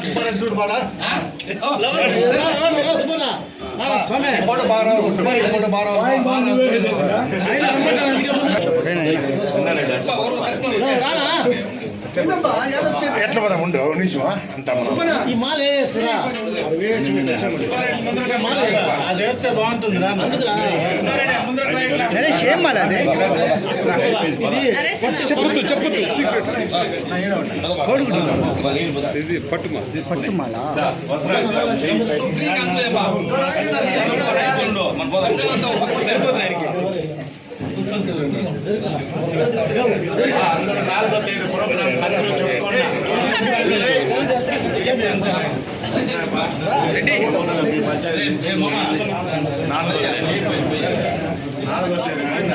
Super shoot ಮಾಡ photo ಬಾರ ಸುಮಾರು ಫೋಟೋ ಬಾರ ರಾಣ ఎట్లా పోదాం? ఉండు నిమిషం అంత ఈ మాల వేస్తురా మాల అది వేస్తే బాగుంటుంది రా ఏం మాల అది. చెప్పొద్దు చెప్పొద్దు. అందరూ నాలుగో తేదీ ప్రోగ్రామ్ అందరూ చెప్పుకొని నాలుగో తేదీ నాలుగో తేదీ కింద.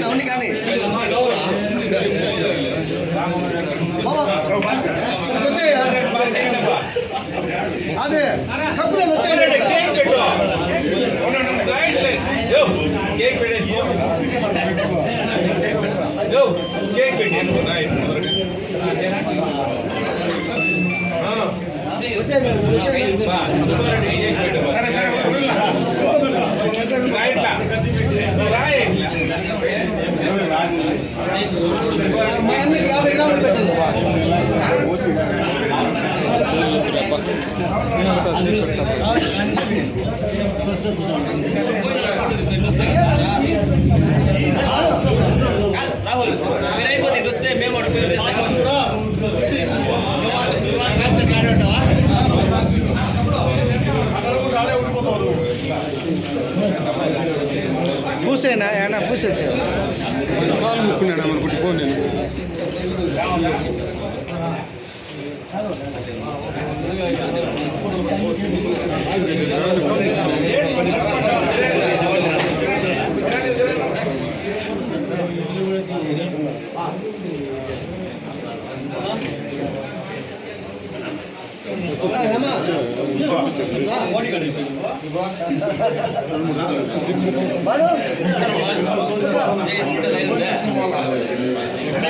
అవును కానీ అదే కప్పులు వచ్చాయి కేక్ పెట్టేసి కేక్ పెట్టి రాహుల్ మీరు అయిపోతే ఇటు మేము అటు పేరు పూసేనా ఏనా పూసేసావు కాలు ముక్కున్నాడు అనుకుంటే పో నేను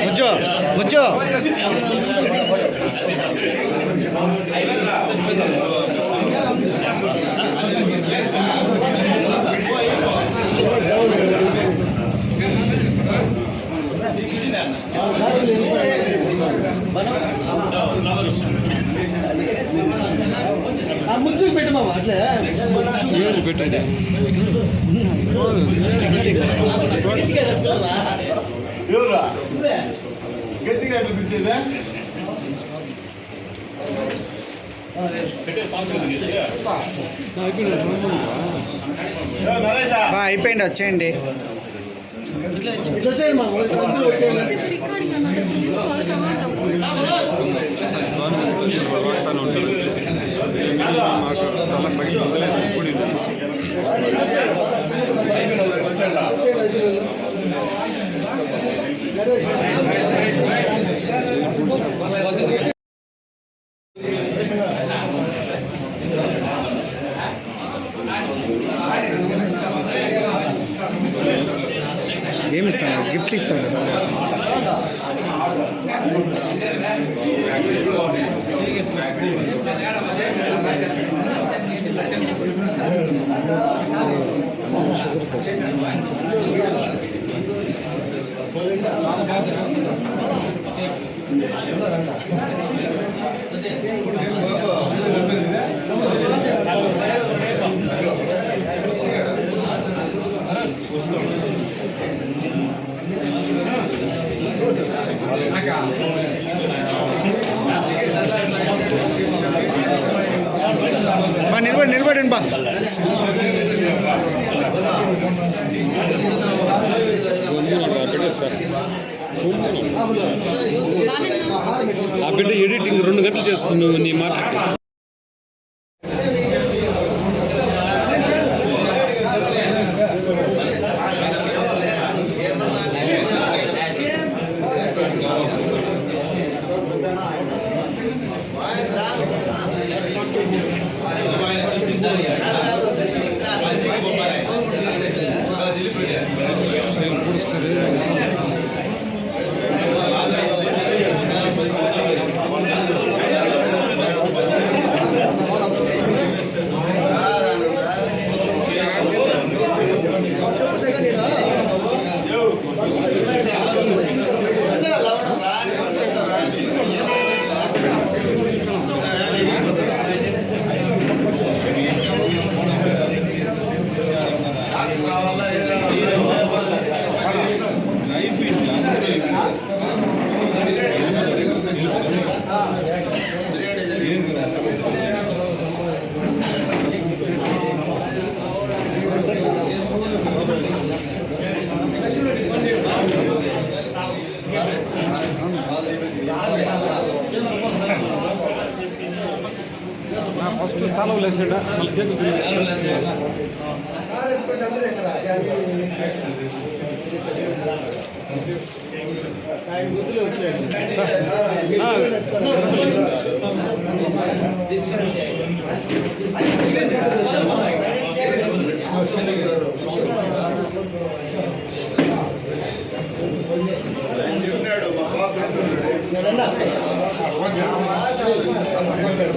బుజ్జో బుజ్జో పెట్టేది ఎవరా గట్టిగా అనిపించేదా నరేషా బా అయిపోయింది వచ్చేయండి ఇట్లా వచ్చేయండి మా అందరూ వచ్చేయండి వాడతానే ఉంటారు మాకు తల పైకి వదిలేసి కూడా ఏమి ఇస్తాను గిఫ్ట్ ఇస్తాను బా నిలబడి నిలబడండి బా. ఆ బిడ్డ ఎడిటింగ్ రెండు గంటలు చేస్తున్నావు నీ మాటకి సెలవులు వేసాడా మళ్ళీ కేకు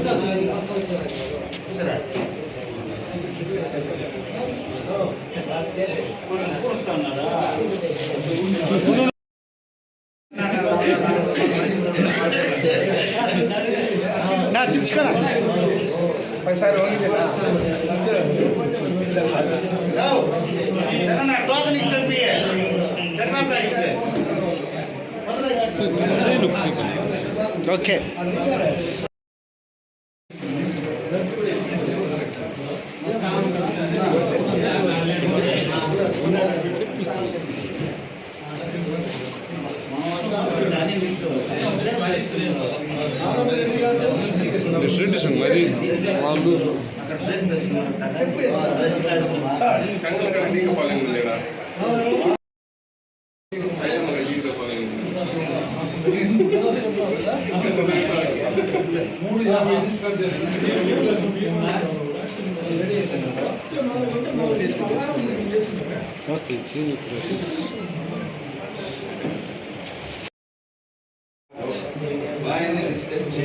తినేసాడు నా తెచ్చుకోరా టోకన్ ఇచ్చి చెప్పి టెట్రా ప్యాక్ ఇస్తే చేయి నొక్కి తిప్పండి. ఓకే వాళ్ళు ఓకే చేయి నొక్కి.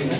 అలా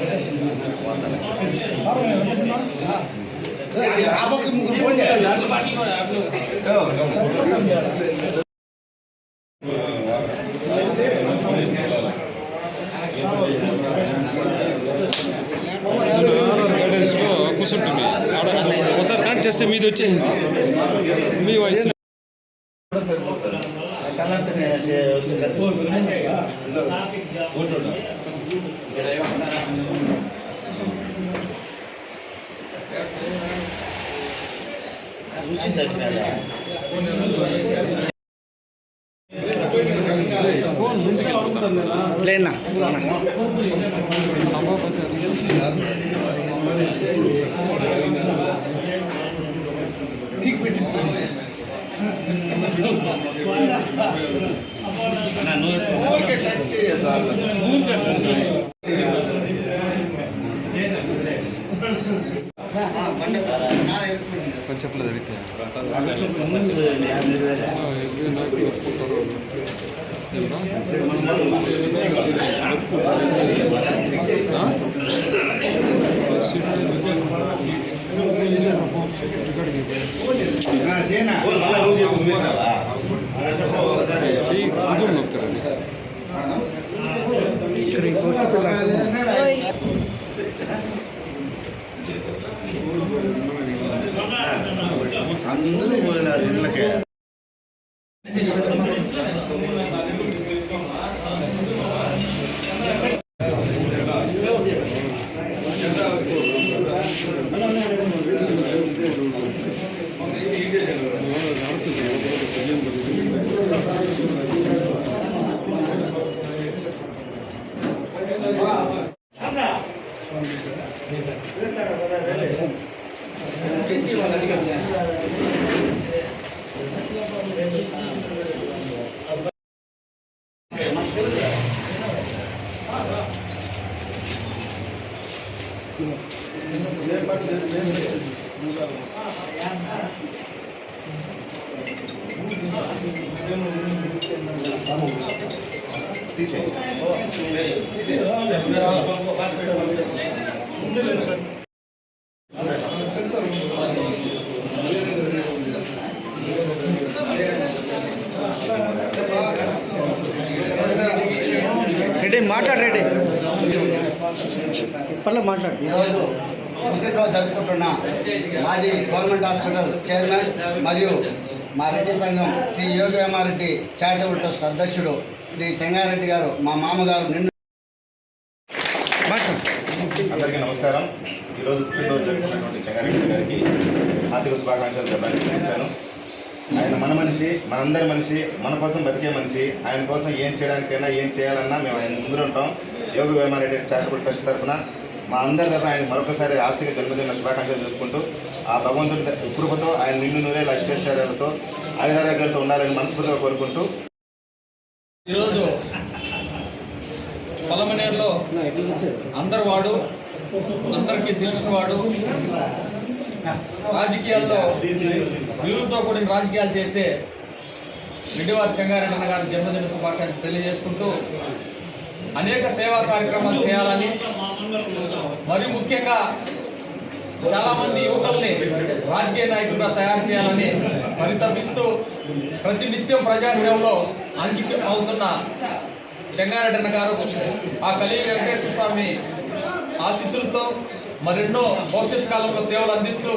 కూర్చుంటుంది. ఒకసారి కనెక్ట్ చేస్తే మీది వచ్చేసింది. మీ వయసు. చెప్పలేదు అడిగితే ముందు అందరూ పోయినారు ఇళ్ళకి రెడీ మాట్లాడు రెడీ పర్లేదు మాట్లాడు. ఈరోజు పుట్టినరోజు జరుపుకుంటున్న మాజీ గవర్నమెంట్ హాస్పిటల్ చైర్మన్ మరియు మా రెడ్డి సంఘం శ్రీ యోగి వేమారెడ్డి చారిటబుల్ ట్రస్ట్ అధ్యక్షుడు శ్రీ చెంగారెడ్డి గారు మా మామగారు నిన్ను అందరికీ నమస్కారం. ఈరోజు పుట్టినరోజు జరుపుకున్నటువంటి చెంగారెడ్డి గారికి హార్దిక శుభాకాంక్షలు చెప్పడానికి పిలిచాను ఆయన మన మనిషి మనందరి మనిషి మన కోసం బతికే మనిషి. ఆయన కోసం ఏం చేయడానికైనా ఏం చేయాలన్నా మేము ఆయన ముందు ఉంటాం. యోగ వేమారెడ్డి చారిటబుల్ ట్రస్ట్ తరఫున మా అందరి తరఫున ఆయన మరొకసారి ఆర్థిక జన్మదిన శుభాకాంక్షలు జరుపుకుంటూ ఆ భగవంతుడి కృపతో ఆయన నిండు నూరేళ్ళ అష్టైశ్వర్యాలతో ఆయురారోగ్యాలతో ఉండాలని మనస్ఫూర్తిగా కోరుకుంటూ. ఈరోజు పొలమనేరులో అందరు వాడు అందరికీ తెలిసిన వాడు రాజకీయాల్లో విలువతో కూడిన రాజకీయాలు చేసే రెడ్డివారి చెంగారెడ్డి అన్న గారి జన్మదిన శుభాకాంక్షలు తెలియజేసుకుంటూ అనేక సేవా కార్యక్రమాలు చేయాలని మరి ముఖ్యంగా చాలామంది యువకుల్ని రాజకీయ నాయకులుగా తయారు చేయాలని పరితపిస్తూ ప్రతి నిత్యం ప్రజాసేవలో అంకితం అవుతున్న చెంగారెడ్డిన్న గారు ఆ కలిగి వెంకటేశ్వర స్వామి ఆశీస్సులతో మరెన్నో భవిష్యత్ కాలంలో సేవలు అందిస్తూ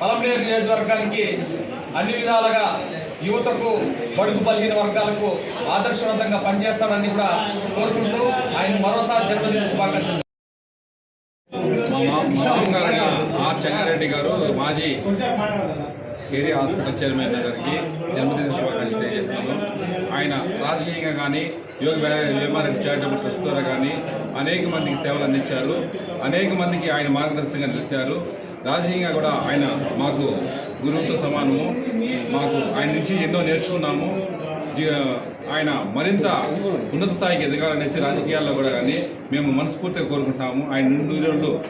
పలమనేరు నియోజకవర్గానికి అన్ని విధాలుగా యువతకు బడుగు బలిగిన వర్గాలకు ఆదర్శవంతంగా పనిచేస్తాడని కూడా కోరుకుంటూ ఆయన మరోసారి జన్మదిన శుభాకాంక్షలు. ఆర్ చెంగారెడ్డి గారు మాజీ ఏరియా హాస్పిటల్ చైర్మన్ గారికి జన్మదిన శుభాకాంక్షలు తెలియజేస్తున్నాను ఆయన రాజకీయంగా కానీ యోగ వేమారెడ్డి చారిటబుల్ ట్రస్ట్ కానీ అనేక మందికి సేవలు అందించారు. అనేక మందికి ఆయన మార్గదర్శకంగా నిలిచారు. రాజకీయంగా కూడా ఆయన మాకు గురువుతో సమానము. మాకు ఆయన నుంచి ఎన్నో నేర్చుకున్నాము. జీ- ఆయన మరింత ఉన్నత స్థాయికి ఎదగాలనేసి రాజకీయాల్లో కూడా కానీ మేము మనస్ఫూర్తిగా కోరుకుంటున్నాము. ఆయన నుండి రోజులు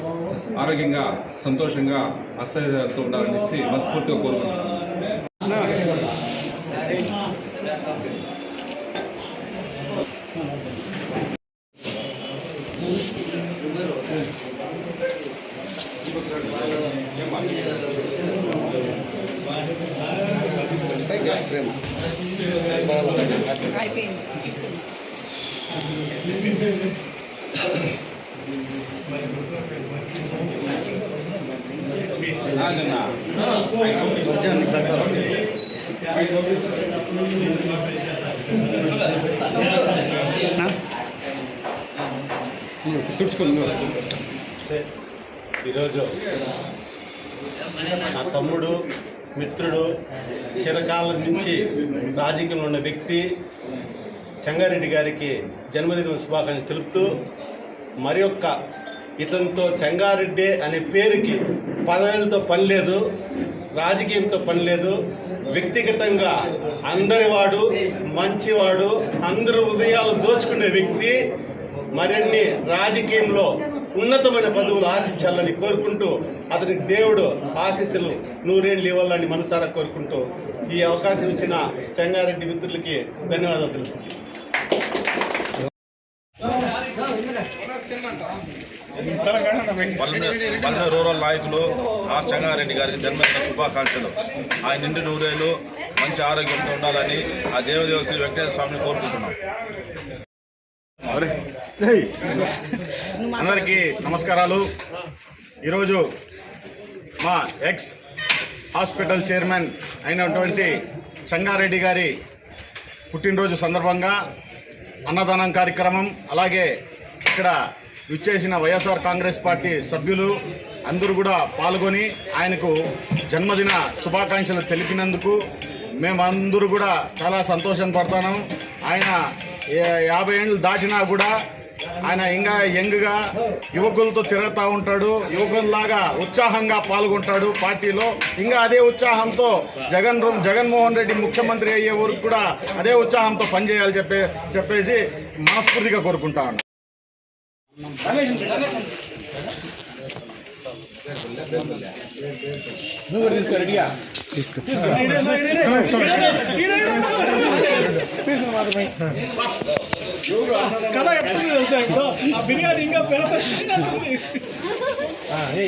ఆరోగ్యంగా సంతోషంగా అస్థైర్యాలతో ఉండాలనేసి మనస్ఫూర్తిగా కోరుకుంటున్నాము. ఈరోజు నా తమ్ముడు మిత్రుడు చిరకాలం నుంచి రాజకీయంలో ఉన్న వ్యక్తి చెంగారెడ్డి గారికి జన్మదిన శుభాకాంక్షలు తెలుపుతూ మరి యొక్క ఇతనితో చెంగారెడ్డి అనే పేరుకి పదవులతో పని లేదు. రాజకీయంతో పని లేదు. వ్యక్తిగతంగా అందరివాడు మంచివాడు అందరి హృదయాలు దోచుకునే వ్యక్తి మరిన్ని రాజకీయంలో ఉన్నతమైన పదవులు ఆశించాలని కోరుకుంటూ అతనికి దేవుడు ఆశీస్సులు నూరేళ్ళు ఇవ్వాలని మనసారా కోరుకుంటూ ఈ అవకాశం ఇచ్చిన చెంగారెడ్డి మిత్రులకి ధన్యవాదాలు పల్లె రూరల్ నాయకులు ఆర్ చంగారెడ్డి గారికి జన్మదిన శుభాకాంక్షలు. ఆయన నిండి నూరేళ్ళు మంచి ఆరోగ్యంతో ఉండాలని ఆ దేవదేవ శ్రీ వెంకటేశ్వర స్వామిని కోరుకుంటున్నాం. అందరికీ నమస్కారాలు. ఈరోజు మా ఎక్స్ హాస్పిటల్ చైర్మన్ అయినటువంటి సంగారెడ్డి గారి పుట్టినరోజు సందర్భంగా అన్నదానం కార్యక్రమం అలాగే ఇక్కడ విచ్చేసిన వైఎస్ఆర్ కాంగ్రెస్ పార్టీ సభ్యులు అందరూ కూడా పాల్గొని ఆయనకు జన్మదిన శుభాకాంక్షలు తెలిపినందుకు మేమందరూ కూడా చాలా సంతోషం పడతాను. ఆయన యాభై ఏళ్ళు దాటినా కూడా ఆయన ఇంకా యంగ్గా యువకులతో తిరుగుతూ ఉంటాడు. యువకుల్లాగా ఉత్సాహంగా పాల్గొంటాడు పార్టీలో. ఇంకా అదే ఉత్సాహంతో జగన్ జగన్మోహన్ రెడ్డి ముఖ్యమంత్రి అయ్యే వరకు కూడా అదే ఉత్సాహంతో పనిచేయాలి చెప్పే చెప్పేసి మనస్ఫూర్తిగా కోరుకుంటా ఉన్నాను నువ్వు కూడా తీసుకో రెడీగా అది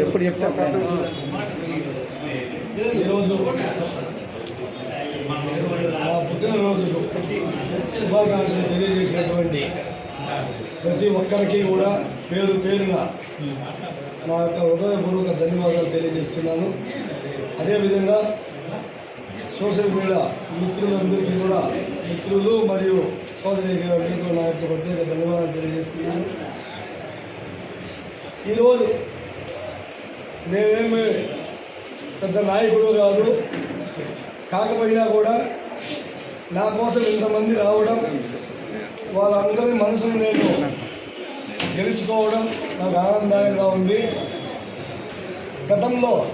ఎప్పుడు చెప్తే అప్పుడు ఈరోజు నా పుట్టినరోజు శుభాకాంక్షలు తెలియజేసినటువంటి ప్రతి ఒక్కరికి కూడా పేరు పేరున నా యొక్క హృదయపూర్వక ధన్యవాదాలు తెలియజేస్తున్నాను. అదేవిధంగా సోషల్ మీడియా మిత్రులందరికీ కూడా మిత్రులు మరియు సోదరి అందరికీ నా యొక్క ప్రత్యేక ధన్యవాదాలు తెలియజేస్తున్నాను. ఈరోజు నేనేమి పెద్ద నాయకుడు కాదు కాకపోయినా కూడా నా కోసం ఇంతమంది రావడం వాళ్ళందరి మనసును నేను గెలుచుకోవడం నాకు ఆనందంగా ఉంది. గతంలో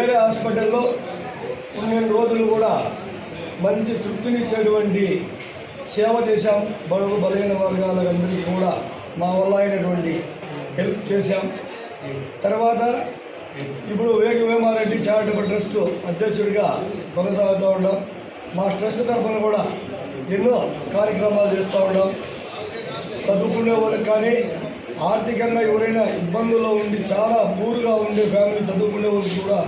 ఏడే హాస్పిటల్లో కొన్ని రోజులు కూడా మంచి తృప్తినిచ్చేటువంటి సేవ చేశాం. బడుగు బలహీన వర్గాలందరికీ కూడా మా వల్ల అయినటువంటి హెల్ప్ చేశాం. తర్వాత ఇప్పుడు వేగి వేమారెడ్డి చారిటబుల్ ట్రస్ట్ అధ్యక్షుడిగా కొనసాగుతూ ఉన్నాం. మా ట్రస్ట్ తరఫున కూడా ఎన్నో కార్యక్రమాలు చేస్తూ ఉన్నాం. చదువుకునే వాళ్ళకి కానీ ఆర్థికంగా ఎవరైనా ఇబ్బందుల్లో ఉండి చాలా పూర్గా ఉండే ఫ్యామిలీ చదువుకునే వాళ్ళకి కూడా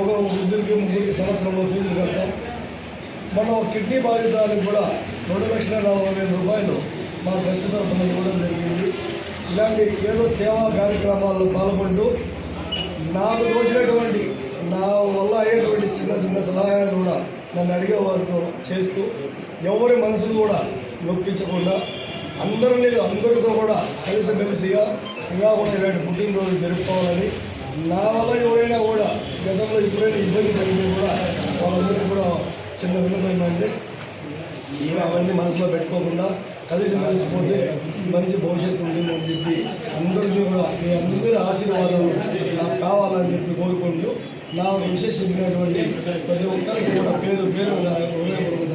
ఒక ఇద్దరికి ముగ్గురికి సంవత్సరంలో ఫీజులు కడతాం. మనం కిడ్నీ బాధితులకు కూడా రెండు లక్షల నలభై వేల రూపాయలు మా ట్రస్ట్ తరఫున ఇవ్వడం జరిగింది. ఇలాంటి ఏదో సేవా కార్యక్రమాల్లో పాల్గొంటూ నాకు తోచినటువంటి నా వల్ల అయ్యేటువంటి చిన్న చిన్న సహాయాలు కూడా నన్ను అడిగే వారితో చేస్తూ ఎవరి మనసులు కూడా నొప్పించకుండా అందరినీ అందరితో కూడా కలిసిమెలిసిగా ఇంకా కూడా ఇలాంటి పుట్టినరోజు జరుపుకోవాలని నా వల్ల ఎవరైనా కూడా గతంలో ఎప్పుడైనా ఇబ్బంది కలిగితే కూడా వాళ్ళందరికీ కూడా చిన్న విన్నపమైందంటే ఇవి అవన్నీ మనసులో పెట్టుకోకుండా కలిసి మెలిసిపోతే మంచి భవిష్యత్తు ఉంటుందని చెప్పి అందరికీ కూడా మీ అందరి ఆశీర్వాదాలు నాకు కావాలని చెప్పి కోరుకుంటూ నా విశేషమైనటువంటి ప్రతి ఒక్కరికి కూడా పేరు పేరు హృదయపూర్వక